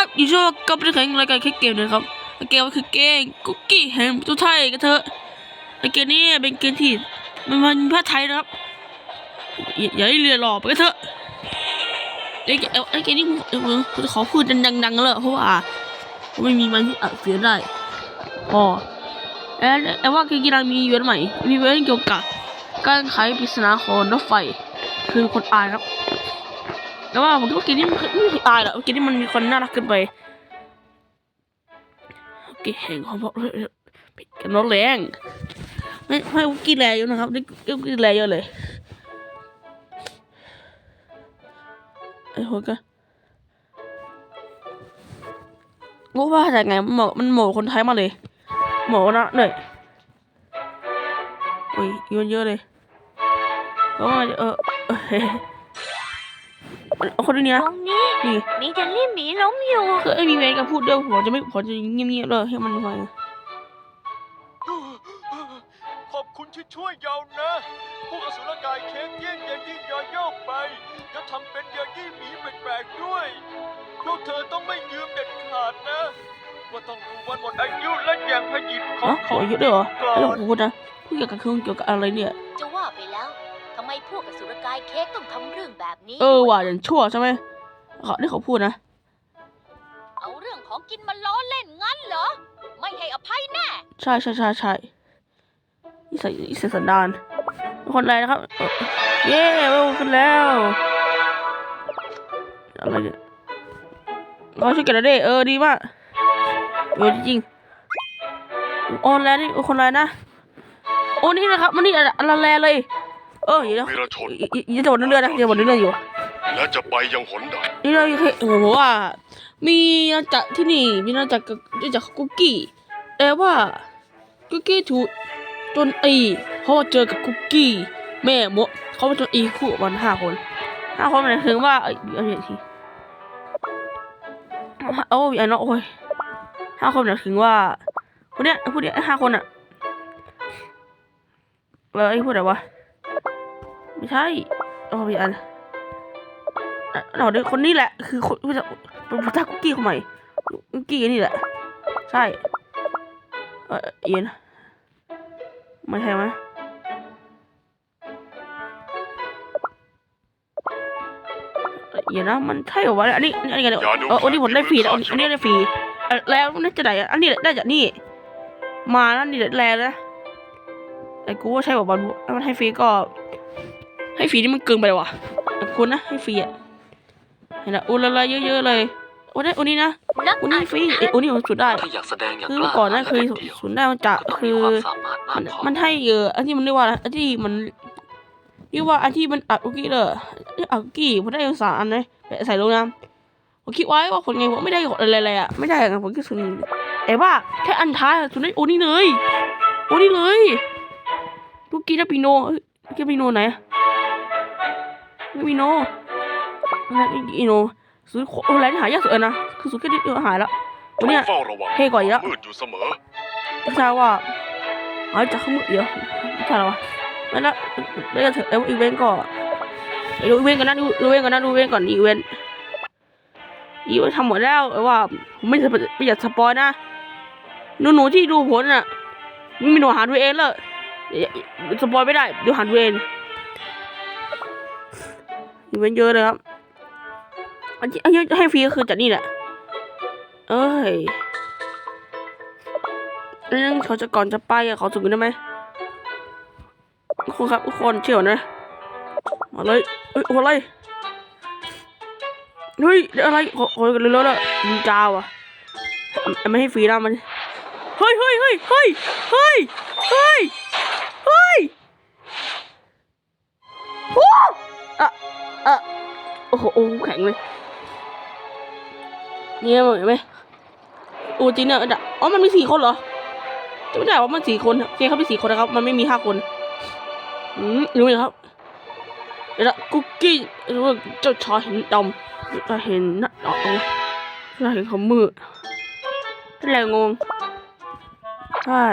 ครับอยู่ช่วงกับเรื่องของรายการแค่เกมนะครับเกมก็คือเกมกุ๊กกี้แห่งตัวไทยกันเถอะเกมนี้เป็นเกมที่มันมันภาคไทยนะครับอย่าอย่าให้เรือหลอกไปกันเถอะไอ้เกมไอ้เกมนี้ผมเออผมจะขอพูดดังๆเลยเพราะว่าผมไม่มีมันที่อัดเสียงได้พอเอ้แต่ว่าเกมกีฬามีเวนต์ใหม่ มีเวนต์เกี่ยวกับการไขปริศนาของรถไฟ คือคนอายครับ แต่ว่าผมคิดว่ากมนี้ไม่ไม่เคยอายหรอกกมนี้มันมีคนน่ารักเกินไปเกมแห่งความเพราะกันน้องแรงไม่ไม่กินแรงเยอะนะครับได้กินแรงเยอะเลยไอ้หัวก็รู้ว่าจากไงมันหมาะมันหมาะคนไทยมาเลย หมาะนะเหน่อยโอ้ยเยอะเยอะเลยแล้วมาเออ เออเฮ้ยเอาคนนี้นะ ตรงนี้นี่ มีเจลลี่หมีล้มอยู่คือไอ้มีเวรกับพูดด้วยผมจะไม่ผมจะเงียบๆเลยให้มันฟังขอบคุณที่ช่วยเรานะ พวกอสุรกายเค้กเยี่ยงเย็นยิ่งยอโยกไปแล้วทำเป็นเยายี่หมีแปลกๆด้วย พวกเธอต้องไม่ยืมเด็ดขาดนะ ว่าต้องรู้วันหมดอายุและอย่างพยิบขออ๋งอเขาขอเยอะด้วยเหรอก่อไอ้นผมพูดนะพูดเกี่ยวกับเครื่องเกี่ยวกับอะไรเนี่ย จะว่าไปแล้วทำ ไมพวกอสุรกายเค้กต้องทำเรื่องแบบนี้เออว่ะอย่างชั่วใช่ไหมขอที่เขาพูดนะ เอาเรื่องของกินมาล้อเล่นงั้นเหรอ ไม่ให้อภัยแน่ใช่ใช่ใช่ใช่นิสัยนิสัยสันดานคนอะไรนะครับเออเย้เวลขึ้นแล้วอะไรเนี่ยเราช่วยกันแล้วดิเออดีมากเออจริงๆโอนแล้วนี่โอ้คนอะไรนะโอ้นี่นะครับมันนี่อะไรแลเลย เออเดี๋ยววีรชนอย่าจะบนเรือนะอย่าบนเรืออยู่และจะไปยังหนใดนี่เราเคยเห็นบอกว่า มีนาจักรที่นี่ มีนาจักรนาจักรคุกกี้ แต่ว่าคุกกี้ถูกจนอีเพราะว่าเจอกับคุกกี้ แม่มดเขาเป็นจนอีคู่มันห้าคนห้าคนหมายถึงว่าเอ้ยเอาอย่างทีโอ้ยอันนั้นโอ้ยห้าคนหมายถึงว่าคนเนี้ยพูดเนี้ยห้าคนอะแล้วไอ้พูดอะไรวะ ไม่ใช่โอ้ยอันเราเด็กคนนี้แหละ คือคนผู้จักเป็นผู้จักคุกกี้คนใหม่คุกกี้นี่แหละ ใช่ เออเย็นไม่ใช่ไหมเอ่อเย็นนะ มันใช่เหรอวะ อันนี้ อันนี้กันเดี๋ยวเอออันนี้ผมได้ฟรีแล้วอันนี้ได้ฟรีเอ่อแล้วน่าจะไหนอะอันนี้ได้จากนี่ มาแล้วนี่แลนะ ไอ้กูว่าใช่บอกบอลถ้ามันให้ฟรีก็ ให้ฟรีนี่มันเกินไปว่ะขอบคุณนะให้ฟรีอะเห็นละอุลละเยอะๆเลยโอ้ได้โอ้นี่นะนักโอ้อ่านี่นฟรีเอ้ยโอ้นี่ผมสุดได้ถ้าอยากแสดงอย่างคือกล้าก่อนหนั้นหาญเคยและด็ดเดี่ยวศูนย์ได้มาจากต้องคืมีอความสามารถมัมานกพอมันให้เยอะอันที่มันเรียกว่าอะไรอันที่มันเรียกว่าอันที่มันอัดคุกกี้เลยอัดคุกกี้ผมได้สามอันเลยใส่ลงน้ำผมคิดไว้ว่าคนไงผมไม่ได้อะไรอะไรอะไม่ได้ไงผมคิดสุดแต่ว่าแค่อันท้ายสุดได้โอ้นี่เลยโอ้นี่เลยคุกกี้ได้ปีโนเอ้ยคุกกี้ปีโนไหนอะ ไม่ปีโนไม่ปีโนสุดโอ้อะไรที่หายากสุดเลยนะ คือสุดแค่เดียวหายแล้ววันเนี้ยเฝ้าระวังเท่กว่าอีกแล้วมืดอยู่เสมอไม่ทราบว่าหายจากข้างมือเดียวไม่ทราบว่าไม่ละไม่ละเถอะแล้วอีเวนต์ก็ไปดูอีเวนต์กันนะดูดูอีเวนต์กันนะดูอีเวนต์ก่อนอีเวนต์อีเวนต์ทำหมดแล้วแต่ว่าผมไม่จะไม่อยากสปอยนะหนูหนูๆที่ดูผลน่ะไม่มีหนูหาดูเองเลยอย่าอย่าสปอยไม่ได้เดี๋ยวหาดูเอง อีเวนต์เยอะเลยครับอันที่อันที่ให้ฟรีก็คือจากนี่แหละ เอ้ยนั่นเขาจะก่อนจะไปอะขอถึงได้ไหมทุกคนครับทุกคนเชื่อนะ มาเลยเฮ้ยอะไร เฮ้ยเดี๋ยอะไรขอขอกันเลยแล้วละมินจาวอะอ่ไม่ให้ฟรีนะมัน เฮ้ยเฮ้ยเฮ้ยเฮ้ยเฮ้ยเฮ้ยเฮ้ยโอ้อะ เออโอ้โหแข็งเลยนี่ยเห็นไหมโอ้จริงเนี่ยอะอ๋อมันมีสี่คนเหรอจะไม่ได้ว่ามันสี่คนโอเคเขาเป็นสี่คนนะครับ มันไม่มีห้าคนอืมรู้ไหมครับเดี๋ยวนะคุกกี้รู้ว่าเจ้าชายเห็นดำจะเห็นน้าเอาจะเห็นเขามืดเป็นไรงงใช่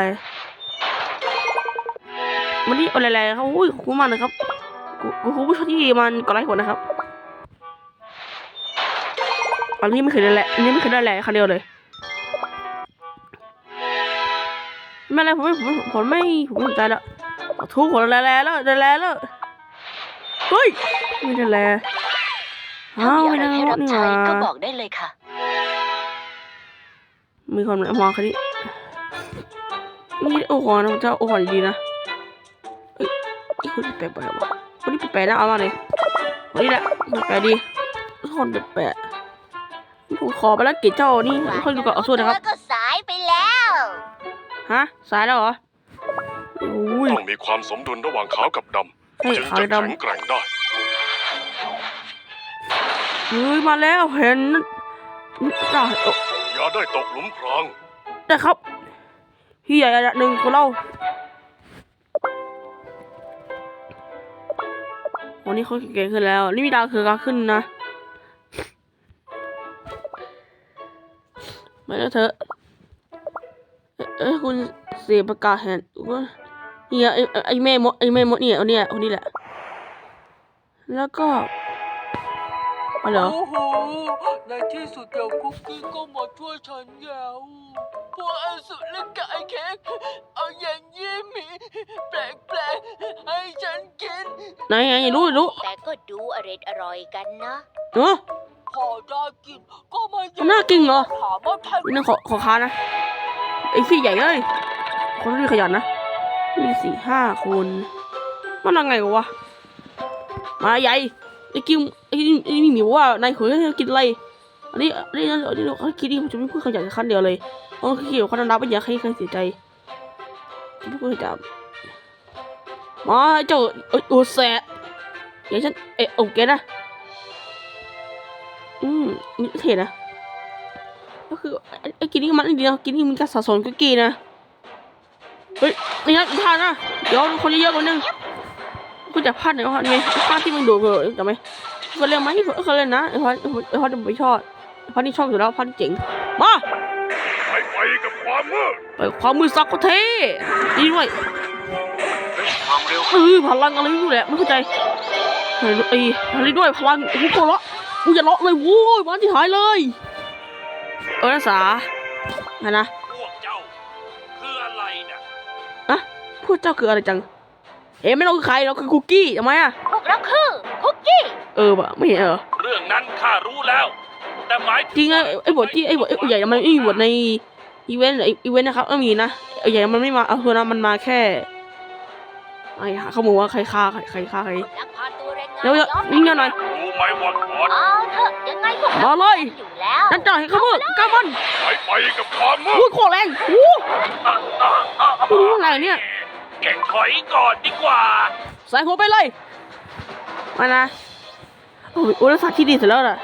วันนี้อาอะไรๆครับอุ้ยขอบคุณมากนะครับ คุณผู้ชมที่มันกดไลค์กดนะครับไปอันนี้ไม่เคยได้แหละอันนี้ไม่เคยได้แหละครั้งเดียวเลยไม่เป็นไรผมไม่ผมผมไม่ผมไม่สนใจแล้วทุกคนได้แล้วแล้วได้แล้วแล้วเฮ้ยไม่ได้แล้วอ้าวมีไม่อะไรได้ให้แล้วรับนี่หใช้ว่าก็บอกได้เลยค่ะ มีคนมองคนนี้นี่โอ้โหนะเจ้าโอ้โหดีๆนะเอ้ยไอ้คนนี้แปลกๆวะ คนนี้แปลกๆนะเอามาเลยคนนี้แหละแปลกๆดีคนแปลกๆผมขอไปแล้วเกตเจ้านี่ค่อยดูก่อนเอาสู้นะครับก็สายไปแล้วฮะสายแล้วเหรอโอ้ยต้องมีความสมดุลระหว่างขาวกับดเฮ้ำยจึงขาวจะดแข็งแกร่งได้ำเฮ้ยมาแล้วเห็นจ้าเอ้าอย่าได้ตกหลุมพรางได้ครับพี่ใหญ่อันดับหนึ่งของเรา วันนี้เขาเก่งขึ้นแล้วนี่มีดาวคือการขึ้นนะมาแล้วเถอะเอ้ยคุณเสียประกาศแหนว่าเนี่ยไอ้ไอ้แม่มดไอ้แม่มดเนี่ยเอาเนี่ยคนนี้แหละ แล้วก็อะไรเหรอโอ้โหในที่สุดเดี๋ยวคุกกี้ก็มาช่วยฉันแล้ว พวกอสุรกายเค้กเอาอย่างยี่หมีแปลกๆให้ฉันกินไหนไงอย่ารู้อย่ารู้แต่ก็ดูอร่อยอร่อยๆกันนะเนาะพอได้กินก็มามันน่ากินเหรอถามว่าท่านนี่ขอขอค้านะไอ้พี่ใหญ่เอ้ยคนนี้ขยันนะ มีสี่ห้าคนมันยังไงวะมาใหญ่ไอ้กิมไอ้ไอ้นี่หมีบอกว่านายขอให้กินอะไรอันนี้อันนี้อันนี้เขาคิดดีผมจะไม่พูดขยันขั้นเดียวเลย เพราะเขาคิดว่าเขานับไม่อยากให้ใครเสียใจจะไม่พูจับมาเจ้าเอ้ยโอ้แสบอย่างฉันเอ๊ะโอเคนะอืมนี่เทนะก็คือไอ้กินนี่มันดีนะกินนี่มันการสะสมกุกกี้นะเฮ้ยนี่นะอีท่านะเดี๋ยวคนเยอะๆกว่านึงคุณจะพลาดไหนวะนี่ไงพลาดที่มันโดดเลยจำไหมก็เล่นไหมก็เล่นนะไอ้พันไอ้พันไม่ชอบพันนี่ชอบอยู่แล้วพันเจ๋งมา ความมืดไปความมือซักก็เท่ดีด้วยความเร็วเออพลังอะไรไม่รู้แหละไม่เข้าใจเฮ้ยไอ้อะไรด้วยพลังโอ้โหโคตรละกูจะเลาะเลยโว้ยมันที่หายเลย เออรักษาไงนะพวกเจ้าคืออะไรนะพวกเจ้าคืออะไรจังเห็นไหมเราคือใครเราคือคุกกี้ทำไมอะพวกเราคือคุกกี้เออปะไม่เห็นเหรอเรื่องนั้นข้ารู้แล้ว แต่หมายถึจริงอะไอ้บทที่ไอ้บทไอ้ใหญ่มันไม่มีบทใน อีเวนต์ไอ้อีเวนต์นะครับไม่มีนะไอ้ใหญ่มันไม่มาเอาตัวนั้นมันมาแค่ไอ้หาข้อมูลว่าใครฆ่าใครใครฆ่าใครลักพาตัวแรงงานเดี๋ยวเดี๋ยวย้อมนิ่งๆหน่อยรู้ไหมว่าก่อนเอาเถอะยังไงพวกมาเราเลยอยู่แล้วนั่นจ่าเห็นข้ามืดกล้ามันไปไปกับความมือุ้ดยโคตรแรงโอ้โหรู้อะไรเนี่ยแกถอยก่อนดีกว่า ใส่หัวไปเลยมานะโอ้ยโอ้ยแล้วสัตว์ที่ดีเสร็จแล้วน่ะ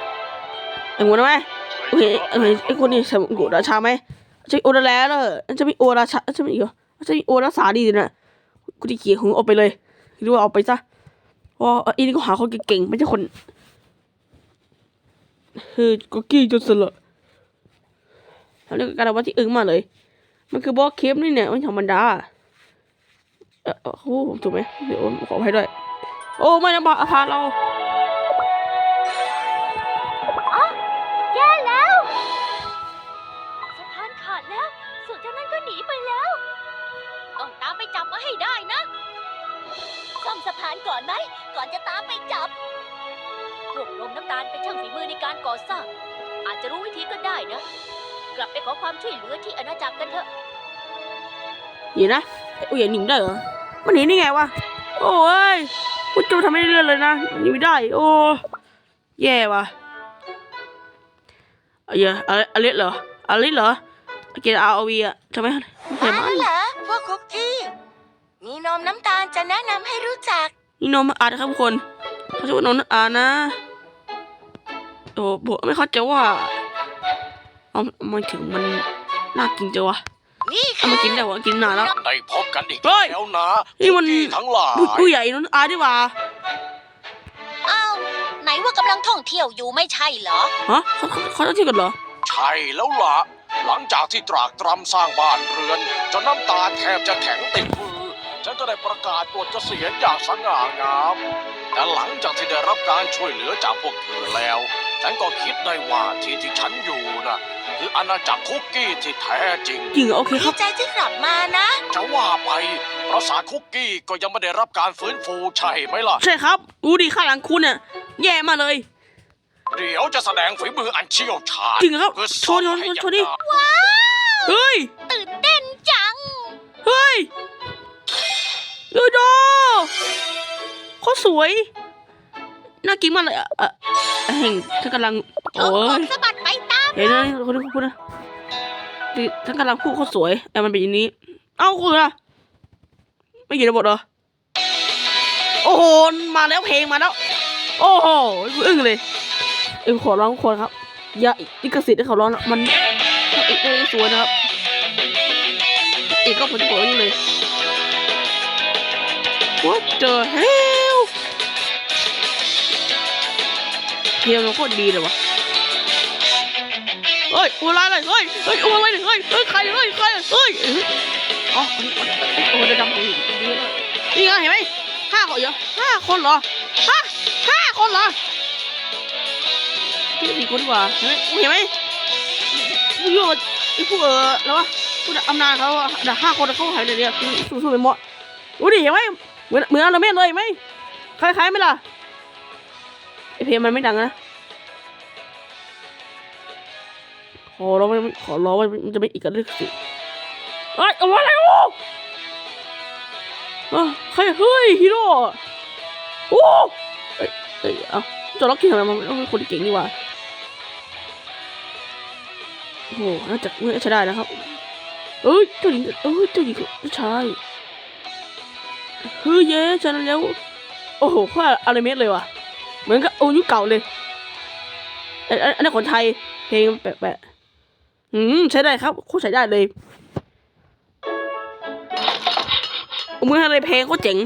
ไอ้หมูนะไหมโอเคเออไอ้คนนี้ใช่โกราชาไหม ใช่โอราแล้วเลยจะมีโอราชาจะมีอีกเหรอจะมีโอราสาดีนะกูจะเกลียหึงเอาไปเลยหรือว่าเอาไปซะเพราอันนี้ก็หาคนเก่งๆไม่ใช่คนเฮ้ยก็กี้จนสละแล้วนี่ก็กายเป็นว่าที่อึ้งมากเลย มันคือบล็อกเคปนี่เนี่ยไม่ธรรมดาเออโอ้ผมถูกไหมเดี๋ยวขออภัยด้วย โอ้ไม่นะบาพาเรา อมสะพานก่อนไหม ก่อนจะตามไปจับรวบรวมน้ำตาลเป็นช่างฝีมือในการก่อสร้าง อาจจะรู้วิธีก็ได้นะ กลับไปขอความช่วยเหลือที่อาณาจักรกันเถอะเดี๋ยวนะไอ้โอ้ยหนีไม่ได้เหรอ มันหนีได้ไงวะ โอ้ยพุจูทำไม่ได้เลื่อนเลยนะหนีไม่ได้ โอ้ แย่ว่ะเอ้ยอะไรอะไรเหรออะไรเหรอเกมอาร์วีอะทำไมไม่ใช่มั้งเหรอพวกคุกกี้มี นมน้ำตาลจะแนะนำให้รู้จัก นี่นมอาร์นะครับทุกคนเขาชื่อว่านมอาร์นะโอ้ผมไม่เข้าใจว่าเอามันถึงมันน่ากินจังวะนี่เอามากินได้วะกินนานแล้ว ได้พบกันอีกเฮ้ย แล้วนะนี่มันคุกกี้ทั้งหลายผู้ผู้ใหญ่นมอาร์ดีกว่าอ้าวไหนว่ากำลังท่องเที่ยวอยู่ไม่ใช่เหรอ ฮะเขาเขาเขาจะเที่ยวกันเหรอ ใช่แล้วล่ะ หลังจากที่ตรากตรำสร้างบ้านเรือน จนน้ำตาลแทบจะแข็งติดมือฉัน ก็ก็ได้ประกาศปลดเกษียณอย่างสง่างาม แต่หลังจากที่ได้รับการช่วยเหลือจากพวกเธอแล้ว ฉันก็คิดได้ว่าที่ที่ฉันอยู่นะคืออาณาจักรคุกกี้ที่แท้จริง จริงเหรอโอเคคดีรับใจที่กลับมานะ จะว่าไปปราสาทคุกกี้ก็ยังไม่ได้รับการฟื้นฟูใช่ไหมล่ะ ใช่ครับอู้ดีข้างหลังคุณเนี่ยแย่มากเลย เดี๋ยวจะแสดงฝีมืออันเชี่ยวชาญจริงเหรอครับเพื่อโชว์โชว์ให้โชว์ดิยังไงเฮ้ยตื่นเต้นจัง เฮ้ย เขาสวย น่ากินมากเลยอะอะแห่งฉันกำลัง โอ้โอ้โหยสะบัดไปตามเดี๋ยวนะคนนี้พูดนะดิฉันกำลังพูดเขาสวยแต่มันเป็นอย่างนี้ เอ้าคุณล่ะไม่อยู่ในบทเหรอ โอ้โห มาแล้วเพลงมาแล้ว โอ้โห อึ้งเลย เอ็มขอร้องทุกคนครับ อย่าลิขสิทธิ์ให้เขาร้องนะมันเอกเอกสวยนะครับเอกก็ผมจะบอกนี่เลย What the hell เพลงมันโคตรดีเลยวะเฮ้ยอุอะไรเลยเฮ้ยเฮ้ยอุอะไรเนี่ยเฮ้ยเฮ้ยใครเฮ้ยใครเฮ้ยอ๋ออันนี้อันนี้โอ้โหจะดำดีดีเลยนี่ไงเห็นไหมห้าคนเหรอห้าคนเหรอฮะห้าคนเหรอพี่ดีกว่าเฮ้ยเห็นไหมพวกโยนไอ้พวกเออแล้ววะพวกอำนาจเขาอะแต่ห้าคนเขาหายเลยเนี่ยสู้สู้ไปหมดดูดิเห็นไหมเหมือนเหมือนเราไม่เลยไหมคล้ายๆไหมล่ะไอ เพลงมันไม่ดังนะ ขอร้องไม่ขอร้องว่ามันจะไม่อีกกันเรื่องสิเฮ้ยเอาอะไรวะเอ้าใครเฮ้ยฮีโร่โอ้เอ้ยเอ้ยเอาจอร์ล็อกกี้ทำไมมันต้องเป็นคนเก่งนี่ว่าโอ้โหน่าจะไม่อใช่ได้นะครับ เอ้ยเจ้าหญิงเอ้ยเจ้าหญิงใชายเฮ้ยเย้ชนะแล้ว โอ้โหข้าอะไรเม็ดเลยว่ะ เหมือนกับโอ้ยุคเก่าเลยอันนี้คนไทย เพลงแปะๆอืมใช้ได้ครับโคตรใช้ได้เลยเมืออะไรเพลงโคตรเจ๋ง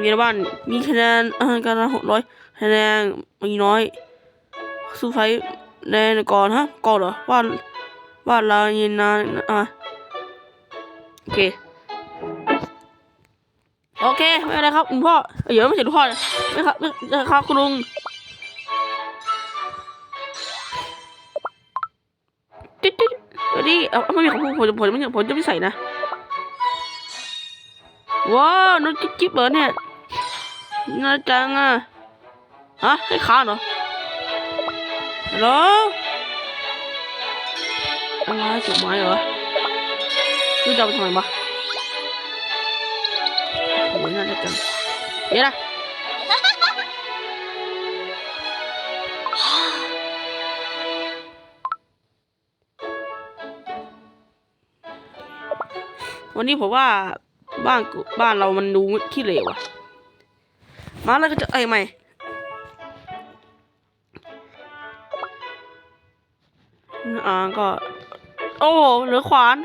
มีบ้านมีคะแนนอาหารการละหกร้อยคะแนนมีน้อยสู้ไฟแนนก่อนฮะก่อนเหรอว่าว่าลายินนานอะโอเค โอเคไม่เป็นไรครับคุณพ่อเอ้ยเดี๋ยวไม่ใช่คุณพ่อนะไม่ครับไม่ไม่ครับคุณลุงติ๊ดติ๊ดเดี๋ยวดิเอาเอาไม่มีของผมผมจะผมจะไม่ผมจะไม่ใส่นะว้าวน้องจิ๊บจิ๊บเหรอเนี่ยน่าจังอะฮะให้ค้าเหรอฮัลโหลอะไรจดหมายเหรอนี่จะเอาไปทำไมวะ โอ้ยน่าจังเดี๋ยวนะวันนี้ผมว่าบ้านบ้านเรามันดูขี้เหร่วะมาแล้วก็จะเอ้ยไม่อ่าก็ โอ้เหลือขวาน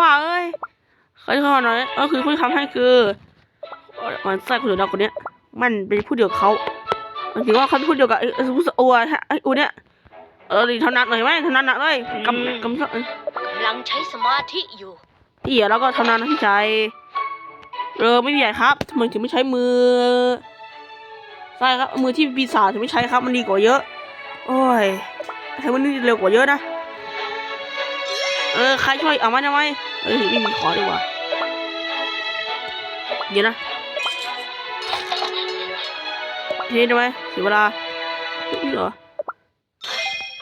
ป่าเอ้ยใครขอหน่อยก็คือคนที่ทำให้คือ มันใส่คนเดียวกันคนเนี้ย มันเป็นผู้เดียวกับเขามันถือว่าเขาเป็นผู้เดียวกับไอ้ไอ้ผู้สอัวไอ้อูเนี้ยเออดีเท่านั้นเลยไหมเท่านั้นนะเลยกำกำเอ้ยกำลังใช้สมาธิอยู่พี่เอ๋แล้วก็ทำนานนะพี่ชายเออไม่มีใหญ่ครับทำไมถึงไม่ใช้มือใช่ครับมือที่ปีศาจถึงไม่ใช้ครับมันดีกว่าเยอะ โอ้ยใช้มือนี่เร็วกว่าเยอะนะเออใครช่วยเอามาได้ไหมเออไม่มีขอดีกว่าเดี๋ยวนะ เทได้ไหมเสียเวลานี่เหรอ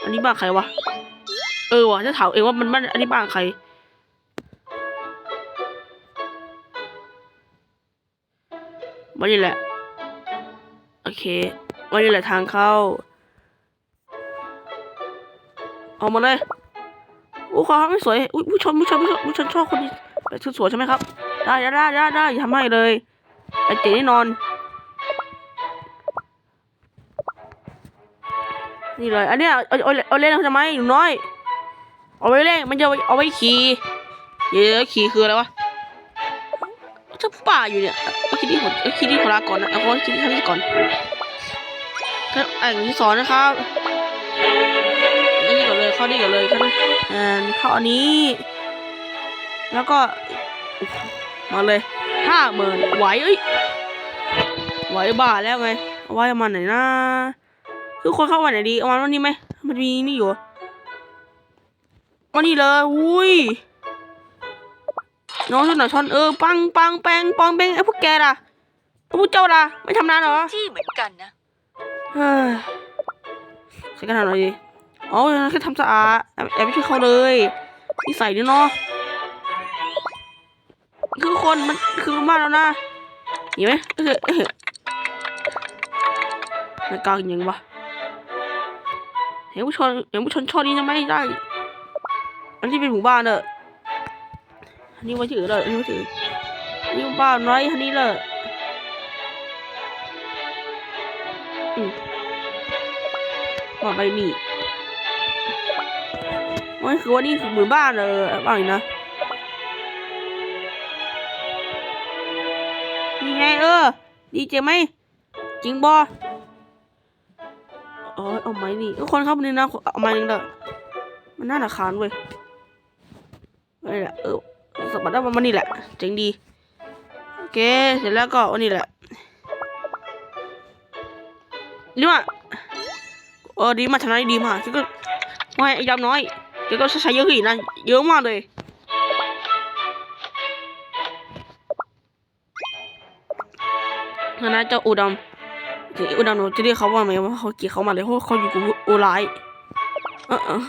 อันนี้บ้านใครวะ เออวะจะถามเองว่ามันบ้านอันนี้บ้านใครวันนี้แหละ โอเควันนี้แหละทางเข้าออกมาเลยอู้ขอไม่สวย อุ้ยผู้ชมผู้ชมผู้ชมผู้ชมชอบคนที่ชุดสวยใช่ไหมครับ ได้ได้ได้ได้อย่าทำให้เลยไอเจ๋แน่นอน นี่เลย อันเนี้ยเอาเอาเอาเล่นทำไมหนูน้อย เอาไว้เล่นมันจะเอาไว้เอาไว้ขี่เยอะขี่คืออะไรวะจะป่าอยู่เนี่ยเอาคิดดีผมเอาคิดดีขอลาก่อนนะเอาขอคิดดีทำนี้ก่อนถ้าอ่านที่สอนนะครับนี่ก่อนเลยข้อนี้ก่อนเลยครับอ่าข้อันนี้ แล้วก็มาเลยห้าหมื่นไหวเอ้ยไหวบ้าแล้วไงเอาไว้มาไหนนะ คือคนเข้าวันไหนดีเอาวันนี้ไหมมันมีนี่อยู่วันนี้เลยอุ้ยน้องชนหน่อยชนเออปังปังแปงปองแปงไอ้พวกแกล่ะพวกเจ้าล่ะไม่ทำงานเหรอที่เหมือนกันนะเฮ้ยใช้กระดาษหน่อยดิอ๋อแค่ทำสะอาดแอบแอบไม่ช่วยเขาเลยนิสัยนี่เนาะคือคนมันคือบ้านแล้วนะเห็นไหมเออเออมันกลางยังวะ เห็นผู้ชนเห็นผู้ชนชอนี้จะไม่ได้ อันที่เป็นหมู่บ้านเนอะอันนี้ไว้ถือเลยอันนี้ไว้ถืออันนี้หมู่บ้านไรอันนี้เลยอืมว่าไปนี่มันคือว่านี่คือหมู่บ้านเลยบ้างนะนี่ไงเออ ดีเจไหมจริงบอ เออเอาไม้นี่ทุกคนครับนี่นะเอาไม้นี่เด้อมันน่าหนักขานเว้ยนี่แหละเออสบัดได้มาณนี้แหละเจ๋งดีโอเคเสร็จแล้วก็วันนี้แหละนี่ว่าเออดีมากทำได้ดีมากฉันก็ไม่ยำน้อยแกก็ใช้เยอะขึ้นนะเยอะมากเลยนะเจ้าอุดม ถึงอุดมหนูจะเรียกเขาว่าไหมว่าเขาเกลียดเขามาเลยเพราะเขาอยู่กับโอไลเออเออ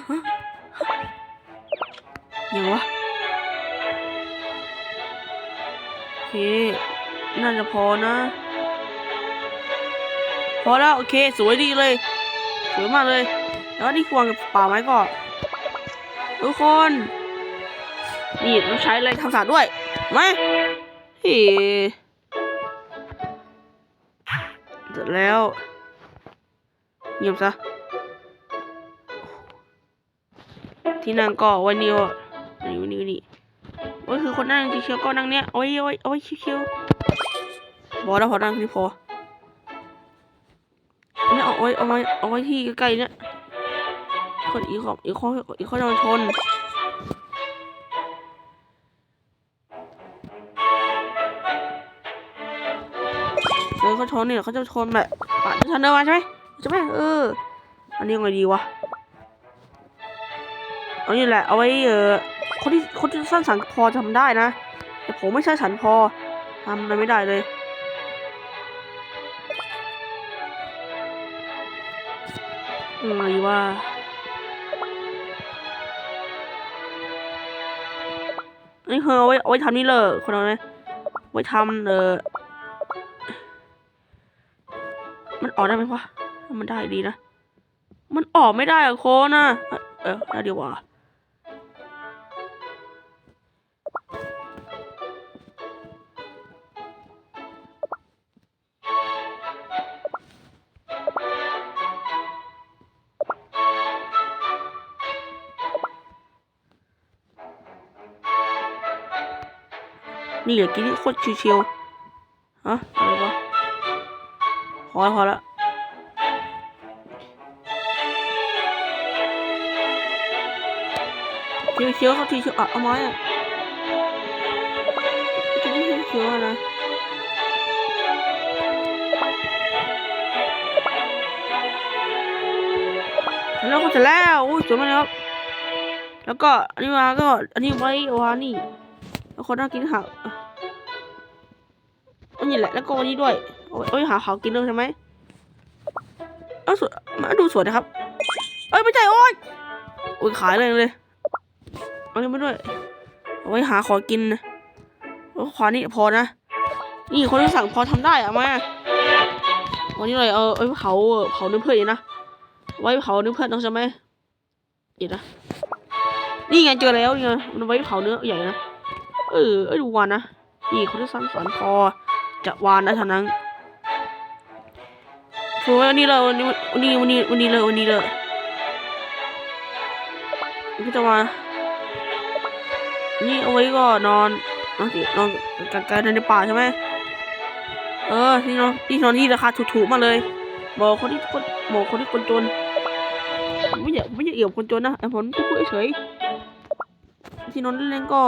ยังวะโอเค น่าจะพอนะ พอแล้วโอเค สวยดีเลย สวยมากเลย แล้วนี่ควงกับป่าไม้ก่อนทุกคน นี่ต้องใช้อะไรทำสาดด้วยไหมเฮ้ แล้วเงียบซะ ที่นั่งก็ไว้นี่วะนี่นี่นี่โอ้ยคือคนนั่งเชียวก็นั่งเนี้ยเอาไว้เอาไว้เอาไว้เชียวพอแล้วพอนั่งที่พออันนี้เอาไว้เอาไว้เอาไว้ที่ใกล้ๆเนี้ยคนอีกขอบอีกข้ออีกข้อนอนชน เขาชนเนี่ยเขาจะชนแบบปาดที่ฉันเดินมาใช่ไหมใช่ไหมเออ อันนี้ยังไงดีวะเอานี่แหละเอาไว้เออคนที่คนที่สร้างสรรค์พอทำได้นะ แต่ผมไม่ใช่สรรพอทำอะไรไม่ได้เลยยังไงว่าอันนี้คือเอาไว้เอาไว้ทำนี่เลยคนเอาไหมไว้ทำเออ ออกได้ไหมวะมันได้ดีนะ มันออกไม่ได้อะโคนะเออได้ดีว่านี่เหลือกินที่โคตรชิวๆฮะอะไรวะ พอแล้วพอแล้วชิวๆเขาทีชิวอะเอาไม้อะกินที่ชิวๆอะนะเสร็จแล้วก็เสร็จแล้วอุ้ยสวยมากเลยครับ แล้วก็อันนี้มาก็อันนี้ไว้วานี่แล้วคนน่ากินข้าวอะอันนี้แหละแล้วก็วันนี้ด้วย เอาไว้เอาไว้หาข้าวกินด้วยใช่ไหมเอาสวมาดูสวยนะครับ เอ้ยไม่ใช่โอ้ยโอ้ยขายเลยเลยเอานี้มาด้วยเอาไว้หาของกินนะเอาขวานี่พอนะ นี่คนที่สั่งพอทำได้อะมาวันนี้เลยเอาเอไว้เผาเผาเนื้อเพื่อนนะ ไว้เผาเนื้อเพื่อนต้องใช่ไหมเดี๋ยวนะ นี่ไงเจอแล้วนี่ไงมันไว้เผาเนื้อใหญ่นะ เออ เอ้ยดูวานนะ นี่เขาจะสร้างสรรค์พอจะวานได้เท่านั้น ถือว่าวันนี้เลยวันนี้วันนี้วันนี้วันนี้เลยวันนี้เลยก็จะมานี่เอาไว้ก็นอนนอนสินอนกันกันในป่าใช่ไหมเออที่นอนที่นอนที่ราคาถูกๆมาเลย บอกคนที่คนบอกคนที่คนจนไม่อยากไม่อยากเอี่ยวคนจนนะไอ้ผมพูดเฉยที่นอนเล่นก็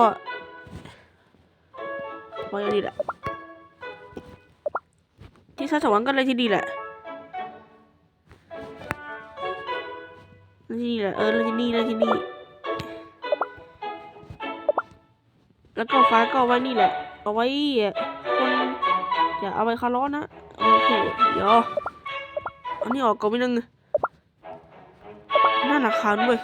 ไว้อันนี้แหละนี่ถ้าสวรรค์ก็เลยที่ดีแหละ เลยที่นี่แหละเออเลยที่นี่เลยที่นี่แล้วก็ฟ้าก็ไว้นี่แหละ เอาไว้คนอย่าเอาไว้คาร์ลอนะโอเคเดี๋ยวอันนี้ออกก่อนไปนึงน่าราคาด้วย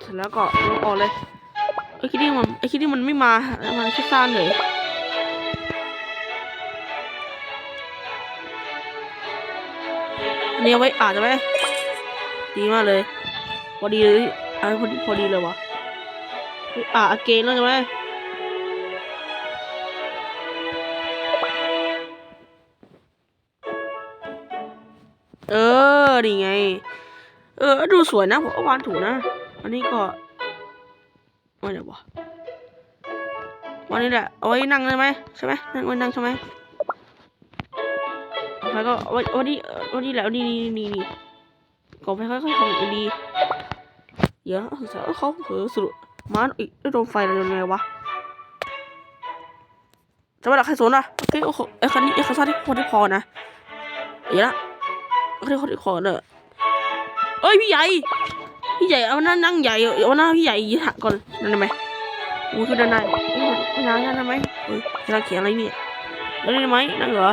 เสร็จแล้วก็ลบออกเลยไอ้คิดนี่มันไอ้คิดนี่มันไม่มามันแค่ซ่านเลย อันนี้เอาไว้อ่านใช่ไหมดีมากเลย พอดีเลยอ่านพอดีพอดีเลยวะอ่าเกนแล้วใช่ไหมเออนี่ไง เออ ดูสวยนะ ผมวานถูกนะ อันนี้ก็ว่าเดี๋ยววะวันนี้แหละ เอาไว้นั่งได้ไหมใช่ไหมนั่งไว้นั่งใช่ไหม เอาก็เอาไว้ว้นี่เออเอานี่และเอานี่นี่นี่นี่ก่อนไปค่อยๆทำดีเดี๋ยวศึกษาเขาเผลอสรุปมาอีกโดนไฟอะไรยังไงวะจะไม่หลักใครสนอะโอเคโอ้โหไอ้คันนี้ไอ้คันซ่าที่คนที่พอนะเดี๋ยวละโอเคคนที่พอเนอะเอ้ยพี่ใหญ่พี่ใหญ่เอานั่งนั่งใหญ่เอาหน้าพี่ใหญ่ยืนหักก่อนนั่นได้ไหมโอ้ยคือด้านในเอ้ยไม่งนั่นได้ไหมเฮ้ยเราเขียนอะไรเนี่ยนั่นได้ไหมนั่งเหรอ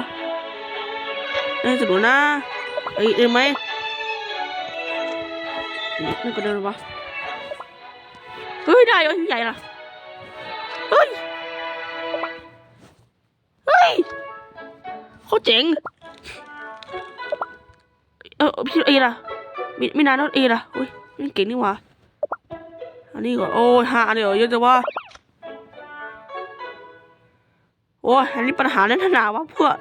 นั่งสะดวกนะเอ้ยได้ไหมนั่ก็เดินวะเฮ้ยได้เหรอพี่ใหญ่ล่ะเฮ้ยเฮ้ยเขาเจ๋งเออพี่เอล่ะไม่ไม่นานแล้วเอล่ะอุ้ยนี่เก่งนี่หว่าอันนี้ก่อนโอ้ยหาเดี๋ยวเยอะจังวะโอ้ยอันนี้ปัญหาเรื่องขนาดวะเพวก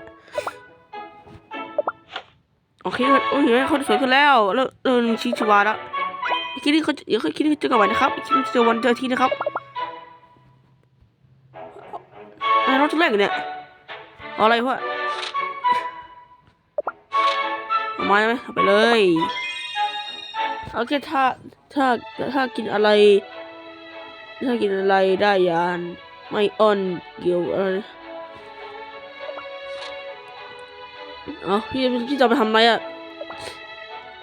โอเคโอ้ยเขาสวยขึ้นแล้วเริ่มเริ่มมีชีวิตชีวาแล้วอีกทีนี้เขาเดี๋ยวเขาคิดว่าเจอกันวันนะครับอีกทีนี้เจอวันเจอทีนะครับไอ้รถจะแรกเนี่ยอะไรพวกเอาไม้ไหมไปเลยโอเคถ้าถ้าถ้ากินอะไร ถ้ากินอะไรได้ยานไม่อ่อนเกี่ยวอะไร เอ๋อพี่พี่จะไปทำอะไรอะ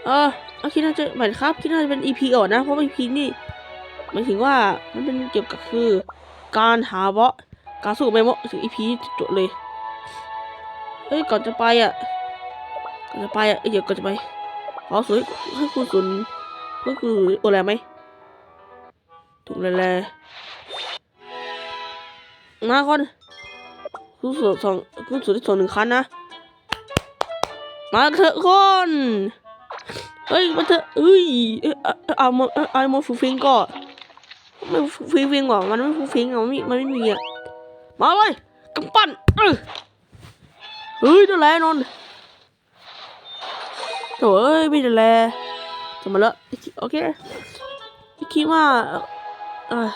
เออเอาคิดน่าจะหมายครับคิดน่าจะเป็น EP อ่อนนะ เพราะ EP นี่หมายถึงว่ามันเป็นเกี่ยวกับคือ การหาเบาะการสู้กับไมโมะถึง EP จบเลยเฮ้ยก่อนจะไปอะก่อนจะไปอะเอ้เดี๋ยวก่อนจะไปขอสวยให้คุณสุนก็คือโอแลไหมถูกแล้วแหละมาคนคุณสุนสองคุณสุนที่สองหนึ่งคันนะ มาเถอะคนเฮ้ยมาเถอะเอ้ยเอามาเอามาฟูฟิงก็ไม่ฟูฟิงว่ะมันไม่ฟูฟิงอะมันไม่มันไม่มีอะมาเลยกำปั้นเฮ้ยนั่นและนนโถ่เอ้ยไม่ด้แลจะมาละโอเคคิดว่าเออ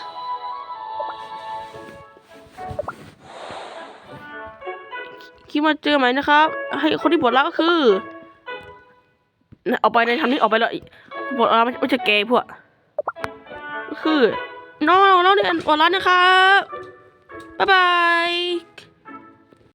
คิดมาเจอไหมนะครับ ให้คนที่ปวดร้วก็คือเอาไปในทำนี้ออกไปเลยปวดร้วไม่ไม่ใช่เกย์พวกคือน้องน้องเรียนปวดร้าวนะครับบ๊ายบาย